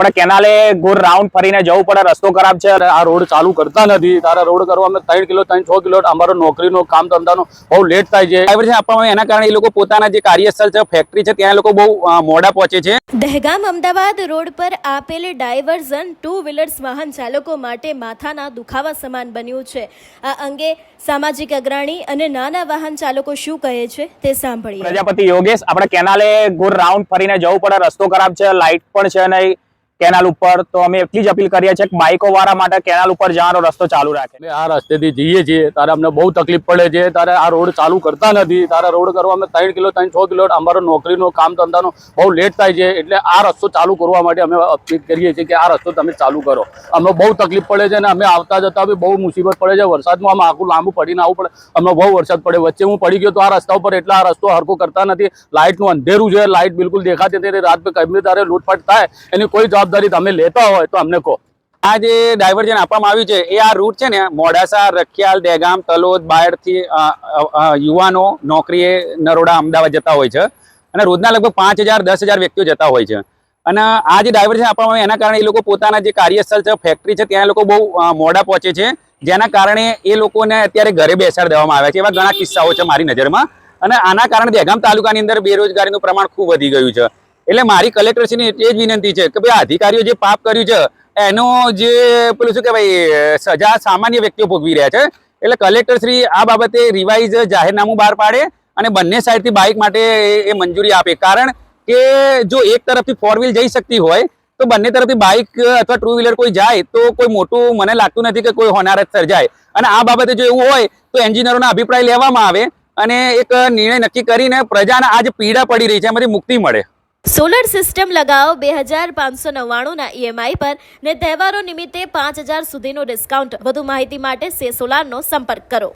આપણે કેનાલે ગોર રાઉન્ડ ફરીને જવું પડે રસ્તો ખરાબ છે અને આ રોડ ચાલુ કરતા નથી. તારા રોડ કરવા અમે ત્રણ કિલો ત્રણ છ કિલો અમારો નોકરીનો કામ ધંધાનો બહુ લેટ થાય છે. ડ્રાઈવર છે આપવામાં એના કારણે એ લોકો પોતાના જે કાર્યસ્થળ છે ફેક્ટરી છે ત્યાં લોકો બહુ મોડા પહોંચે છે. દહેગામ અમદાવાદ રોડ પર આપેલ ડાયવર્ઝન ટુ વ્હીલર્સ વાહન ચાલકો માટે માથાના દુખાવા સમાન બન્યું છે. આ અંગે સામાજિક અગ્રણી અને નાના વાહન ચાલકો શું કહે છે તે સાંભળીએ. પ્રજાપતિ યોગેશ આપણે કેનાલે ગોર રાઉન્ડ ફરીને જવું પડે રસ્તો ખરાબ છે લાઇટ પણ છે નહીં. કેનાલ ઉપર તો અમે એટલી જ અપીલ કરીએ છીએ કે બાઇકો વાળા માટે કેનાલ ઉપર જવાનો રસ્તો ચાલુ રાખે. અમે આ રસ્તેથી જઈએ છીએ. તારે અમને બહુ તકલીફ પડે છે. તારે આ રોડ ચાલુ કરતા નથી. તારે રોડ કરવા અમે ત્રણ કિલો, ત્રણ છ કિલો, અમારો નોકરીનો કામ ધંધાનો બહુ લેટ થાય છે. એટલે આ રસ્તો ચાલુ કરવા માટે અમે અપીલ કરીએ છીએ કે આ રસ્તો તમે ચાલુ કરો. અમને બહુ તકલીફ પડે છે અને અમે આવતા જતા બી બહુ મુસીબત પડે છે. વરસાદમાં આમ આખું લાંબુ પડીને આવવું પડે. અમને બહુ વરસાદ પડે વચ્ચે હું પડી ગયો તો આ રસ્તા ઉપર એટલે આ રસ્તો હરકો કરતા નથી. લાઇટનું અંધેરું છે. લાઇટ બિલકુલ દેખાતી નથી. રાત પે કઈ તારે લૂંટફાટ થાય. એની કોઈ જવાબદારી તમે લેતા હોય તો અમને કહો. આ જે ડાયવર્જન આપવામાં આવ્યું છે, એ આ રૂટ છે ને, મોડાસા, રખિયાલ દહેગામ તલોદ, બાયડથી યુવાનો, નોકરીએ નરોડા, અમદાવાદ જતા હોય છે. અને રોજના લગભગ પાંચ હજાર, દસ હજાર વ્યક્તિઓ જતા હોય છે. અને આ જે ડાયવર્જન આપવામાં આવે એના કારણે એ લોકો પોતાના જે કાર્યસ્થળ છે ફેક્ટરી છે, ત્યાં લોકો બહુ મોડા પહોંચે છે. જેના કારણે એ લોકોને અત્યારે ઘરે બેસાડી દેવામાં આવ્યા છે. એવા ઘણા કિસ્સાઓ છે મારી નજરમાં. અને આના કારણે દહેગામ તાલુકાની અંદર બેરોજગારીનું પ્રમાણ ખૂબ વધી ગયું છે. એટલે મારી કલેક્ટરશ્રીની એ જ વિનંતી છે કે ભાઈ અધિકારીઓ જે પાપ કર્યું છે, એનો જે પેલું શું કહેવાય, સજા સામાન્ય વ્યક્તિઓ ભોગવી રહ્યા છે. એટલે કલેક્ટરશ્રી આ બાબતે રિવાઇઝ જાહેરનામું બહાર પાડે અને બંને સાઈડથી બાઇક માટે એ- મંજૂરી આપે. કારણ કે જો એક તરફથી ફોર વ્હીલ જઈ શકતી હોય, તો બંને તરફથી બાઇક અથવા ટુ વ્હીલર કોઈ જાય, તો કોઈ મોટું મને લાગતું નથી કે કોઈ હોનારત સર્જાય. અને આ બાબતે જો એવું હોય, તો એન્જિનિયરોના અભિપ્રાય લેવામાં આવે અને એક નિર્ણય નક્કી કરીને પ્રજાને આ જે પીડા પડી રહી છે, એમાંથી મુક્તિ મળે. સોલર સિસ્ટમ લગાવો બે હજાર પાંચસો નવ્વાણુંના ઈએમઆઈ પર ને તહેવારો નિમિત્તે પાંચ હજાર સુધીનો ડિસ્કાઉન્ટ. વધુ માહિતી માટે સે સોલારનો સંપર્ક કરો.